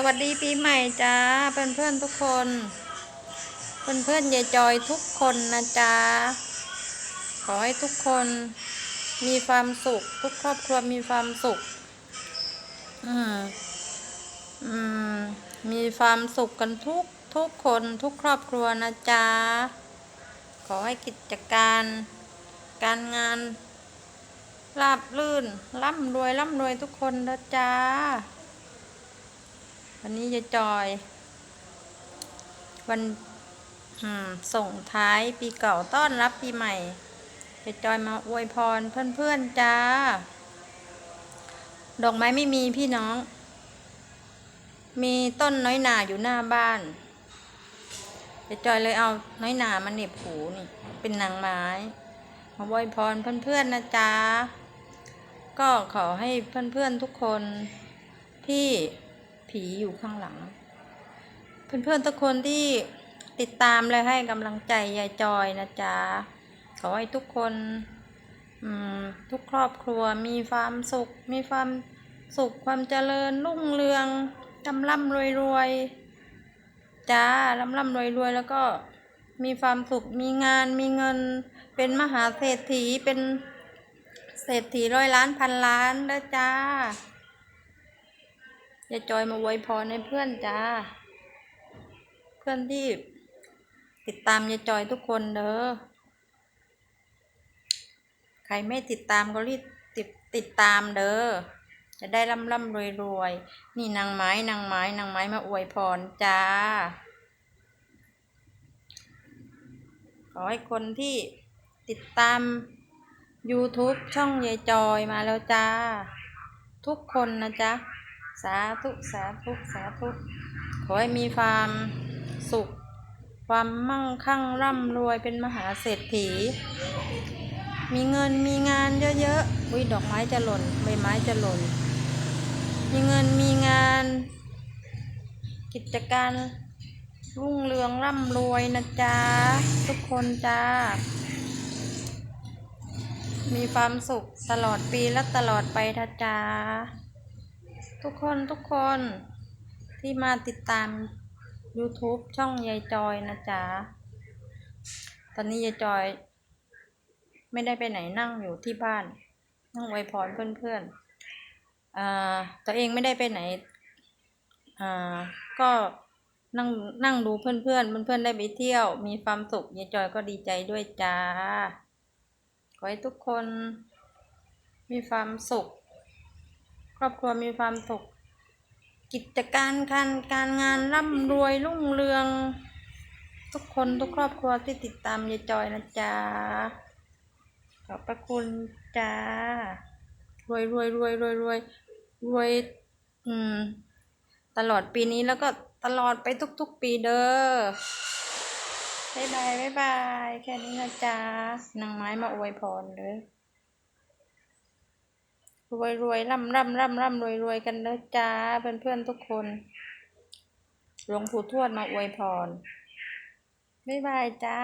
สวัสดีปีใหม่จ้าเพื่อนเพื่อนทุกคน เพื่อนเพื่อนยายจอยทุกคนนะจ๊ะขอให้ทุกคนมีความสุข ทุกครอบครัวมีความสุข อืมอืมมีความสุขกันทุกทุกคนทุกครอบครัวนะจ๊ะขอให้กิจการ การงาน ราบลื่น ร่ำรวย ร่ำรวยทุกคนนะจ๊ะ วันนี้จะจอย วันส่งท้ายปีเก่าต้อนรับปีใหม่จะจอยมาอวยพรเพื่อนๆจ้า ดอกไม้ไม่มีพี่น้อง มีต้นน้อยหนาอยู่หน้าบ้านจะจอยเลยเอาน้อยหนามาเหน็บหูนี่ เป็นนางไม้ มาอวยพรเพื่อนๆนะจ๊ะก็ขอให้เพื่อนๆทุกคนที่ ผีอยู่ข้างหลัง เพื่อนๆทุกคนที่ติดตามและให้กำลังใจยายจอยนะจ๊ะ ขอให้ทุกคนทุกครอบครัวมีความสุข มีความสุขความเจริญรุ่งเรืองร่ำร่ำรวยรวยจ้าร่ำร่ำรวยรวยแล้วก็มีความสุขมีงานมีเงิน เป็นมหาเศรษฐีเป็นเศรษฐีร้อยล้านพันล้านแล้วจ้า ยายจอยมาไวยพรให้เพื่อนจ้า เพื่อนที่ติดตามยายจอยทุกคนเด้อ ใครไม่ติดตามก็รีบติดติดตามเด้อ จะได้ร่ำร่ำรวยรวยนี่นางไม้นางไม้นางไม้มาอวยพรจ้า ขอให้คนที่ติดตาม YouTube ช่องยายจอยมาแล้วจ้า ทุกคนนะจ๊ะ สาธุสาธุสาธุขอให้มีความสุข ความมั่งคั่งร่ำรวยเป็นมหาเศรษฐี มีเงินมีงานเยอะๆอุ้ยดอกไม้จะหล่นใบไม้จะหล่น มีเงินมีงาน กิจการรุ่งเรืองร่ำรวยนะจ๊ะ ทุกคนจ้า มีความสุขตลอดปีและตลอดไปนะจ๊ะ ทุกคนทุกคนที่มาติดตาม YouTube ช่องยายจอยนะจ๊ะ ตอนนี้ยายจอย ไม่ได้ไปไหนนั่งอยู่ที่บ้าน นั่งอวพรเพื่อนๆอ่าตัวเองไม่ได้ไปไหนอ่าก็นั่งนั่งดูเพื่อนๆเพื่อนๆได้ไปเที่ยว มีความสุขยายจอยก็ดีใจด้วยจ้า ขอให้ทุกคนมีความสุข ครอบครัวมีความสุข กิจการการการงานร่ำรวยรุ่งเรือง ทุกคนทุกครอบครัวที่ติดตามยายจอยนะจ๊ะขอบพระคุณจ้ารวยรวยรวยรวยรวยรวยอืมตลอดปีนี้แล้วก็ตลอดไปทุกๆปีเด้อบายบายบายบาย แค่นี้นะจ๊ะนางไม้มาอวยพรเลย รวยรวยร่ำร่ำร่ำร่ำรวยรวยกันเด้อจ้าเพื่อนเพื่อนทุกคน หลวงปู่ทวดมาอวยพร บ๊ายบายจ้า